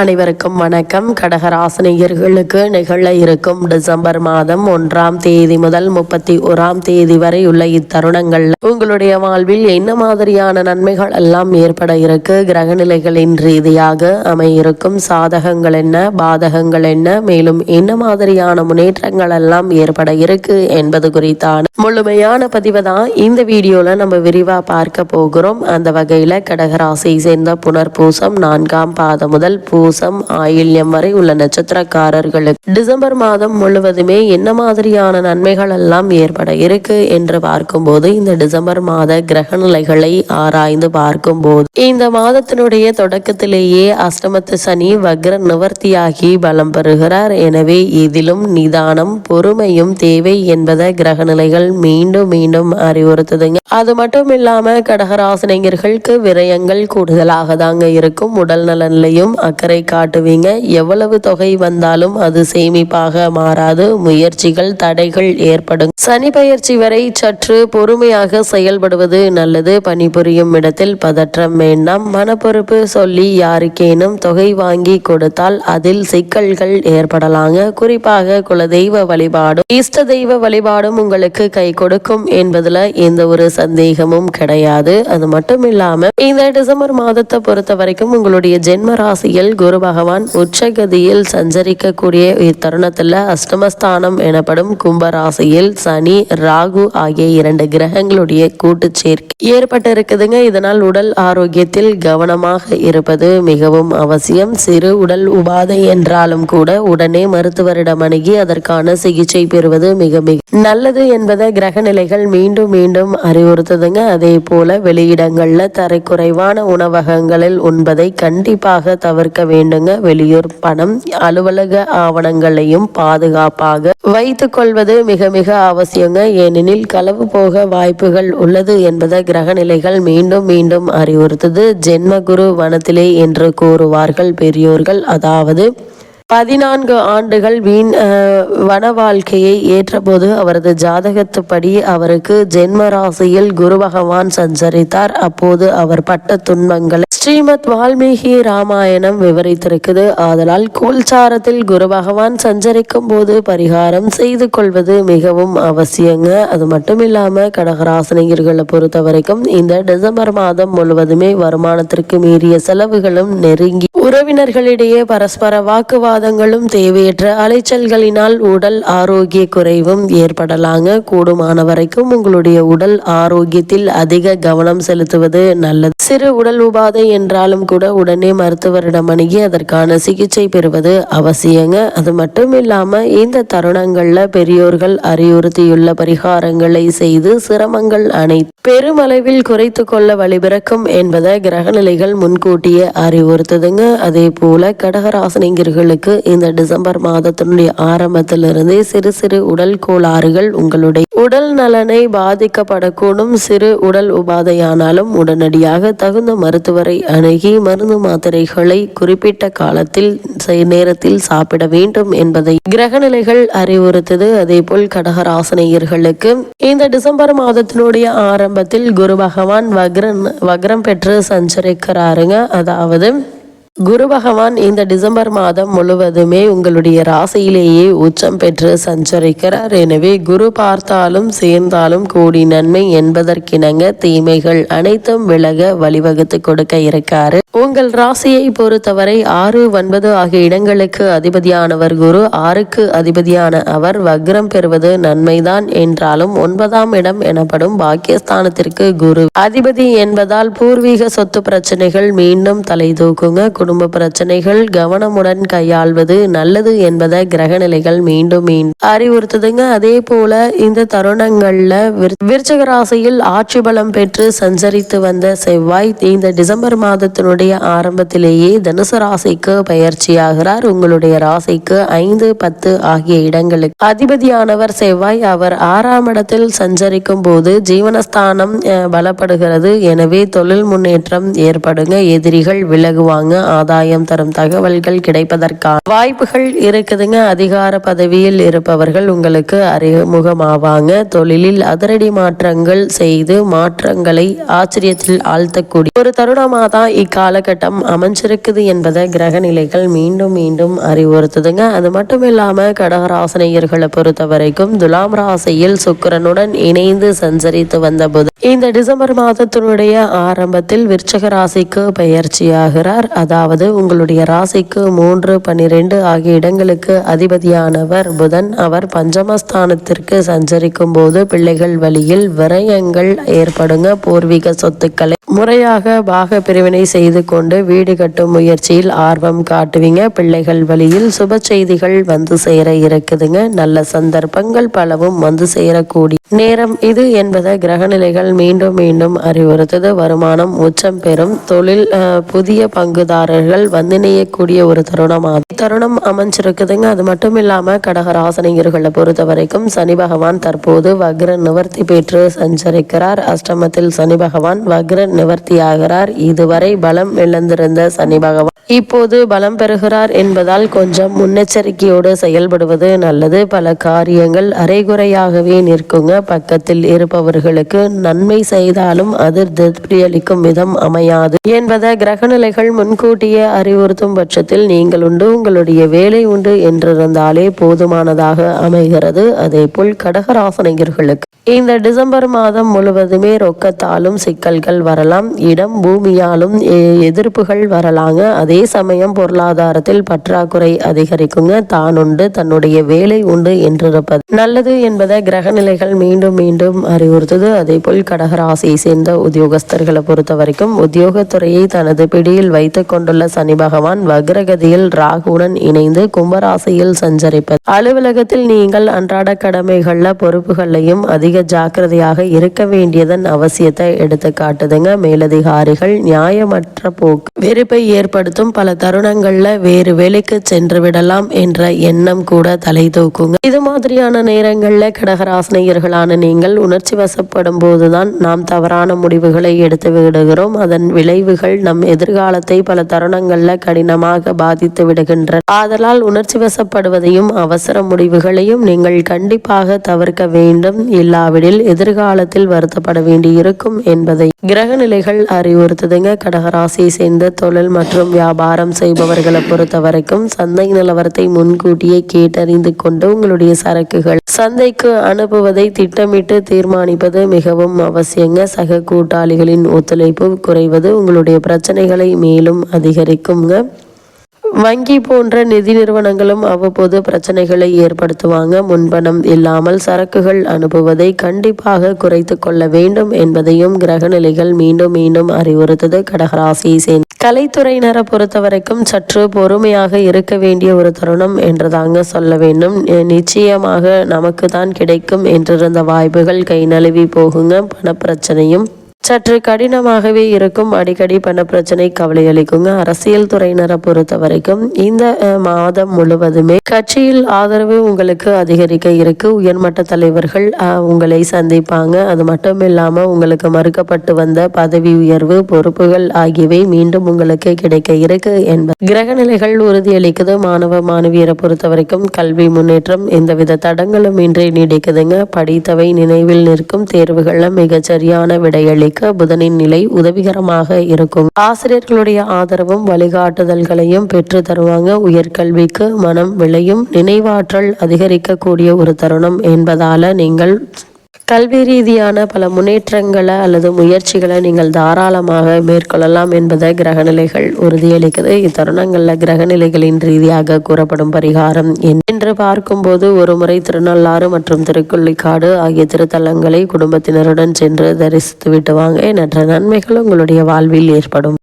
அனைவருக்கும் வணக்கம். கடகராசினியர்களுக்கு நிகழ இருக்கும் டிசம்பர் மாதம் ஒன்றாம் தேதி முதல் முப்பத்தி ஓராம் தேதி வரை உள்ள இத்தருணங்கள் உங்களுடைய வாழ்வில் என்ன மாதிரியான நன்மைகள் எல்லாம் ஏற்பட இருக்கு? கிரகநிலைகளின் ரீதியாக அமையிருக்கும் சாதகங்கள் என்ன? பாதகங்கள் என்ன? மேலும் என்ன மாதிரியான முன்னேற்றங்கள் எல்லாம் ஏற்பட இருக்கு என்பது குறித்தான முழுமையான பதிவு தான் இந்த வீடியோல நம்ம விரிவா பார்க்க போகிறோம். அந்த வகையில கடகராசியை சேர்ந்த புனர்பூசம் நான்காம் பாதம் முதல் பூ பூசம் ஆயில்யம் வரை உள்ள நட்சத்திரக்காரர்களுக்கு டிசம்பர் மாதம் முழுவதுமே என்ன மாதிரியான நன்மைகள் எல்லாம் ஏற்பட இருக்கு என்று பார்க்கும்போது இந்த டிசம்பர் மாத கிரக நிலைகளை ஆராய்ந்து பார்க்கும்போது இந்த மாதத்தினுடைய தொடக்கத்திலேயே அஷ்டமத்து சனி வக்ர நிவர்த்தியாகி பலம் பெறுகிறார். எனவே இதிலும் நிதானம் பொறுமையும் தேவை என்பதை கிரக நிலைகள் மீண்டும் மீண்டும் அறிவுறுத்துதுங்க. அது மட்டும் இல்லாம கடகராசினியர்களுக்கு விரயங்கள் கூடுதலாக தாங்க இருக்கும். உடல் நலனிலையும் அக்கறை காட்டுவீங்க. எவ்வளவு தொகை வந்தாலும் அது சேமிப்பாக மாறாது. முயற்சிகள் தடைகள் ஏற்படும். சனி பயிற்சி வரை சற்று பொறுமையாக செயல்படுவது நல்லது. பணிபுரியும் இடத்தில் பதற்றம் வேண்டாம். மனப்பொறுப்பு சொல்லி யாருக்கேனும் தொகை வாங்கி கொடுத்தால் அதில் சிக்கல்கள் ஏற்படலாங்க. குறிப்பாக குலதெய்வ வழிபாடும். இஷ்ட தெய்வ வழிபாடும் உங்களுக்கு கை கொடுக்கும் என்பதுல எந்த ஒரு சந்தேகமும் கிடையாது. அது மட்டும் இல்லாம இந்த டிசம்பர் மாதத்தை பொறுத்த வரைக்கும் உங்களுடைய ஜென்ம ராசியில் குரு பகவான் உச்சகதியில் சஞ்சரிக்கக்கூடிய இத்தருணத்தில் அஷ்டமஸ்தானம் எனப்படும் கும்பராசியில் சனி ராகு ஆகிய இரண்டு கிரகங்களுடைய கூட்டு சேர்க்கை ஏற்பட்டு இருக்குதுங்க இதனால் உடல் ஆரோக்கியத்தில் கவனமாக இருப்பது மிகவும் அவசியம். சிறு உடல் உபாதை என்றாலும் கூட உடனே மருத்துவரிடம் அணுகி அதற்கான சிகிச்சை பெறுவது மிக மிக நல்லது என்பதை கிரக நிலைகள் மீண்டும் மீண்டும் அறிவுறுத்துதுங்க. அதே போல வெளியிடங்கள்ல தரைக்குறைவான உணவகங்களில் உண்பதை கண்டிப்பாக தவிர்க்க வேண்டுங்க. வெளியூர் பணம் அலுவலக ஆவணங்களையும் பாதுகாப்பாக வைத்து கொள்வது மிக மிக அவசியங்க. ஏனெனில் களவு போக வாய்ப்புகள் உள்ளது என்பதை கிரக நிலைகள் மீண்டும் மீண்டும் அறிவுறுத்துது. ஜென்ம குரு வனத்திலே என்று கூறுவார்கள் பெரியோர்கள். அதாவது பதினான்கு ஆண்டுகள் வீண் வன வாழ்க்கையை ஏற்றபோது அவரது ஜாதகத்துப்படி அவருக்கு ஜென்ம ராசியில் குரு பகவான் சஞ்சரித்தார். அப்போது அவர் பட்ட துன்பங்களை ஸ்ரீமத் வால்மீகி ராமாயணம் விவரித்திருக்குது. ஆதலால் கோல்சாரத்தில் குரு பகவான் சஞ்சரிக்கும் போது பரிகாரம் செய்து கொள்வது மிகவும் அவசியங்க. அது மட்டும் இல்லாம கடகராசினியர்களை பொறுத்த வரைக்கும் இந்த டிசம்பர் மாதம் முழுவதுமே வருமானத்திற்கு மீறிய செலவுகளும் நெருங்கி உறவினர்களிடையே பரஸ்பர வாக்குவாதங்களும் தேவையற்ற அலைச்சல்களினால் உடல் ஆரோக்கிய குறைவும் ஏற்படலாங்க. கூடுமான வரைக்கும் உங்களுடைய உடல் ஆரோக்கியத்தில் அதிக கவனம் செலுத்துவது நல்லது. சிறு உடல் உபாதை என்றாலும் கூட உடனே மருத்துவரிடம் அணுகி அதற்கான சிகிச்சை பெறுவது அவசியங்க. அது மட்டும் இல்லாம இந்த தருணங்கள்ல பெரியோர்கள் அறிவுறுத்தியுள்ள பரிகாரங்களை செய்து சிரமங்கள் அனைத்து பெருமளவில் குறைத்து கொள்ள வழிபிறக்கும் என்பதை கிரகநிலைகள் முன்கூட்டியே அறிவுறுத்துதுங்க. அதே போல உங்களுக்கு இந்த டிசம்பர் மாதத்தினுடைய ஆரம்பத்திலிருந்தே சிறு சிறு உடல் கோளாறுகள் உங்களுடைய உடல் நலனை பாதிக்கப்படக்கூடும். சிறு உடல் உபாதையானாலும் உடனடியாக தகுந்த மருத்துவரை அணுகி மருந்து மாத்திரைகளை குறிப்பிட்ட காலத்தில் நேரத்தில் சாப்பிட வேண்டும் என்பதை கிரகநிலைகள் அறிவுறுத்தது. அதே போல் கடகராசனையர்களுக்கு இந்த டிசம்பர் மாதத்தினுடைய ஆரம்பத்தில் குரு பகவான் வக்ரன் வக்ரம் பெற்று சஞ்சரிக்கிறாருங்க. அதாவது குரு பகவான் இந்த டிசம்பர் மாதம் முழுவதுமே உங்களுடைய ராசியிலேயே உச்சம் பெற்று சஞ்சரிக்கிறார். எனவே குரு பார்த்தாலும் சேர்ந்தாலும் கூடி நன்மை என்பதற்கிணங்க தீமைகள் அனைத்தும் விலக வழிவகுத்து கொடுக்க இருக்காரு. உங்கள் ராசியை பொறுத்தவரை ஆறு ஒன்பது ஆகிய இடங்களுக்கு அதிபதியானவர் குரு. ஆறுக்கு அதிபதியான அவர் வக்ரம் பெறுவது நன்மைதான் என்றாலும் ஒன்பதாம் இடம் எனப்படும் பாக்கியஸ்தானத்திற்கு குரு. அதிபதி என்பதால் பூர்வீக சொத்து பிரச்சனைகள் மீண்டும் தலை தூக்குங்க. குடும்ப பிரச்சனைகள் கவனமுடன் கையாள்வது நல்லது என்பதை கிரகநிலைகள் மீண்டும் மீண்டும் அறிவுறுத்துதுங்க. அதே போல இந்த தருணங்கள்ல விருச்சக ராசியில் ஆட்சி பலம் பெற்று சஞ்சரித்து வந்த செவ்வாய் இந்த டிசம்பர் மாதத்தினுடைய ஆரம்பத்திலேயே தனுசு ராசிக்கு பயிற்சியாகிறார். உங்களுடைய ராசிக்கு ஐந்து பத்து ஆகிய இடங்களுக்கு அதிபதியானவர் செவ்வாய். அவர் ஆறாம் இடத்தில் சஞ்சரிக்கும் போது ஜீவனஸ்தானம் பலப்படுகிறது. எனவே தொழில் முன்னேற்றம் ஏற்படுங்க. எதிரிகள் விலகுவாங்க. ஆதாயம் தரும் தகவல்கள் கிடைப்பதற்கான வாய்ப்புகள் இருக்குதுங்க. அதிகார பதவியில் இருப்பவர்கள் உங்களுக்கு அறிமுகமாவாங்க. தொழிலில் அதிரடி மாற்றங்கள் செய்து மாற்றங்களை ஆச்சரியத்தில் ஆழ்த்தக்கூடிய ஒரு தருணமாக தான் இக்காலகட்டம் அமைஞ்சிருக்குது என்பதை கிரக நிலைகள் மீண்டும் மீண்டும் அறிவுறுத்துதுங்க. அது மட்டும் இல்லாம கடகராசனையர்களை பொறுத்த வரைக்கும் துலாம் ராசியில் சுக்கரனுடன் இணைந்து சஞ்சரித்து வந்த போது இந்த டிசம்பர் மாதத்தினுடைய ஆரம்பத்தில் விருச்சக ராசிக்கு பயிற்சியாகிறார் அதாவது உங்களுடைய ராசிக்கு மூன்று பன்னிரெண்டு ஆகிய இடங்களுக்கு அதிபதியானவர் புதன். அவர் பஞ்சமஸ்தானத்திற்கு சஞ்சரிக்கும் போது பிள்ளைகள் வழியில் விரயங்கள் ஏற்படுங்க. பூர்வீக சொத்துக்களை முறையாக பாக பிரிவினை செய்து கொண்டு வீடு கட்டும் முயற்சியில் ஆர்வம் காட்டுவீங்க. பிள்ளைகள் வழியில் சுப செய்திகள் வந்து சேர இருக்குதுங்க. நல்ல சந்தர்ப்பங்கள் பலவும் வந்து சேரக்கூடிய நேரம் இது என்பதை கிரகநிலைகள் மீண்டும் மீண்டும் அறிவுறுத்தது. வருமானம் உச்சம் பெறும். தொழில் புதிய பங்குதாரர்கள் வந்து நெய்யக்கூடிய ஒரு தருணமாக தருணம் அமைஞ்சிருக்குதுங்க. அது மட்டும் இல்லாம கடகராசனிகர்களை பொறுத்த வரைக்கும் சனி பகவான் தற்போது வக்ர நிவர்த்தி பெற்று சஞ்சரிக்கிறார். அஷ்டமத்தில் சனி பகவான் வக்ர நிவர்த்தியாகிறார் இதுவரை பலம் இழந்திருந்த சனி பகவான் இப்போது பலம் பெறுகிறார் என்பதால் கொஞ்சம் முன்னெச்சரிக்கையோடு செயல்படுவது நல்லது. பல காரியங்கள் அரைகுறையாகவே நிற்குங்க. பக்கத்தில் இருப்பவர்களுக்கு நன்மை செய்தாலும் அது திருப்தியளிக்கும் விதம் அமையாது. என்பதை கிரகநிலைகள் முன்கூட்டியே அறிவுறுத்தும் பட்சத்தில் நீங்கள் உண்டு உங்களுடைய வேலை உண்டு என்றிருந்தாலே போதுமானதாக அமைகிறது. அதே போல் கடகராசனையர்களுக்கு இந்த டிசம்பர் மாதம் முழுவதுமே ரொக்கத்தாலும் சிக்கல்கள் வரலாம். இடம் பூமியாலும் எதிர்ப்புகள் வரலாங்க. அதே சமயம் பொருளாதாரத்தில் பற்றாக்குறை அதிகரிக்குங்க. தான் உண்டு தன்னுடைய வேலை உண்டு என்றிருப்பது. நல்லது என்பதை கிரகநிலைகள் மீண்டும் மீண்டும் அறிவுறுத்துது. அதே போல் கடகராசியை சேர்ந்த உத்தியோகஸ்தர்களை பொறுத்த வரைக்கும் உத்தியோகத்துறையை தனது பிடியில் வைத்துக் கொண்டுள்ள சனி பகவான் வக்ரகதியில் ராகுடன் இணைந்து கும்பராசியில் சஞ்சரிப்பது அலுவலகத்தில் நீங்கள் அன்றாட கடமைகள்ல பொறுப்புகளையும் அதிக ஜாக்கிரதையாக இருக்க வேண்டியதன் அவசியத்தை எடுத்து காட்டுதுங்க மேலதிகாரிகள் நியாயமற்ற போக்கு வெறுப்பை ஏற்படுத்தும் பல தருணங்கள்ல வேறு வேலைக்கு சென்று விடலாம் என்ற எண்ணம் கூட தலை தூக்குங்க. இது மாதிரியான நேரங்கள்ல கடகராசினியர்களான நீங்கள் உணர்ச்சி வசப்படும் போதுதான் நாம் தவறான முடிவுகளை எடுத்து விடுகிறோம். அதன் விளைவுகள் நம் எதிர்காலத்தை பல தருணங்கள்ல கடினமாக பாதித்து விடுகின்றன. ஆதலால் உணர்ச்சி வசப்படுவதையும் அவசர முடிவுகளையும் நீங்கள் கண்டிப்பாக தவிர்க்க வேண்டும். இல்லாவிடில் எதிர்காலத்தில் வருத்தப்பட வேண்டி இருக்கும் என்பதை. கிரக நிலைகள் அறிவுறுத்துதுங்க. கடகராசியை சேர்ந்த தொழில் மற்றும் வியாபாரம் செய்பவர்களை பொறுத்த வரைக்கும் சந்தை நிலவரத்தை முன்கூட்டியே கேட்டறிந்து கொண்டு உங்களுடைய சரக்குகள் சந்தைக்கு அனுப்புவதை திட்டமிட்டு தீர்மானிப்பது மிகவும் அவசியங்க. சக கூட்டாளிகளின் ஒத்துழைப்பு குறைவது உங்களுடைய பிரச்சனைகளை மேலும் அதிகரிக்குங்க. வங்கி போன்ற நிதி நிறுவனங்களும் அவ்வப்போது பிரச்சனைகளை ஏற்படுத்துவாங்க. முன்பணம் இல்லாமல் சரக்குகள் அனுப்புவதை கண்டிப்பாக குறைத்து கொள்ள வேண்டும் என்பதையும் கிரகநிலைகள் மீண்டும் மீண்டும் அறிவுறுத்தது. கடகராசியை சேர்ந்த கலைத்துறையினரை பொறுத்த வரைக்கும் சற்று பொறுமையாக இருக்க வேண்டிய ஒரு தருணம் என்றுதாங்க சொல்ல வேண்டும். நிச்சயமாக நமக்கு தான் கிடைக்கும் என்றிருந்த வாய்ப்புகள் கை நழுவி போகுங்க. பணப்பிரச்சனையும் சற்று கடினமாகவே இருக்கும் அடிக்கடி பண பிரச்சனை கவலை அளிக்குங்க. அரசியல் துறையினரை பொறுத்த வரைக்கும் இந்த மாதம் முழுவதுமே கட்சியில் ஆதரவு உங்களுக்கு அதிகரிக்க இருக்கு. உயர்மட்ட தலைவர்கள் உங்களை சந்திப்பாங்க. அது மட்டும் இல்லாமல் உங்களுக்கு மறுக்கப்பட்டு வந்த பதவி உயர்வு பொறுப்புகள் ஆகியவை மீண்டும் உங்களுக்கு கிடைக்க இருக்கு என்பது கிரகநிலைகள் உறுதியளிக்குது. மாணவ மாணவியரை பொறுத்த வரைக்கும் கல்வி முன்னேற்றம் எந்தவித தடங்களும் இன்றி நீடிக்குதுங்க. படித்தவை நினைவில் நிற்கும் தேர்வுகள்ல மிகச்சரியான விடையளிக்கும். படிக்க புதனின் நிலை உதவிகரமாக இருக்கும். ஆசிரியர்களுடைய ஆதரவும் வழிகாட்டுதல்களையும் பெற்று தருவாங்க. உயர்கல்விக்கு மனம் விளையும். நினைவாற்றல் அதிகரிக்கக்கூடிய ஒரு தருணம் என்பதால நீங்கள் கல்வி ரீதியான பல முன்னேற்றங்களை அல்லது முயற்சிகளை நீங்கள் தாராளமாக மேற்கொள்ளலாம் என்பதை கிரகநிலைகள் உறுதியளிக்கிறது இத்தருணங்களில் கிரகநிலைகளின் ரீதியாக கூறப்படும் பரிகாரம் என்று பார்க்கும்போது ஒரு முறை திருநள்ளாறு மற்றும் திருக்குள்ளிக்காடு ஆகிய திருத்தலங்களை குடும்பத்தினருடன் சென்று தரிசித்து விட்டு வாங்க. எண்ணற்ற நன்மைகள் உங்களுடைய வாழ்வில் ஏற்படும்.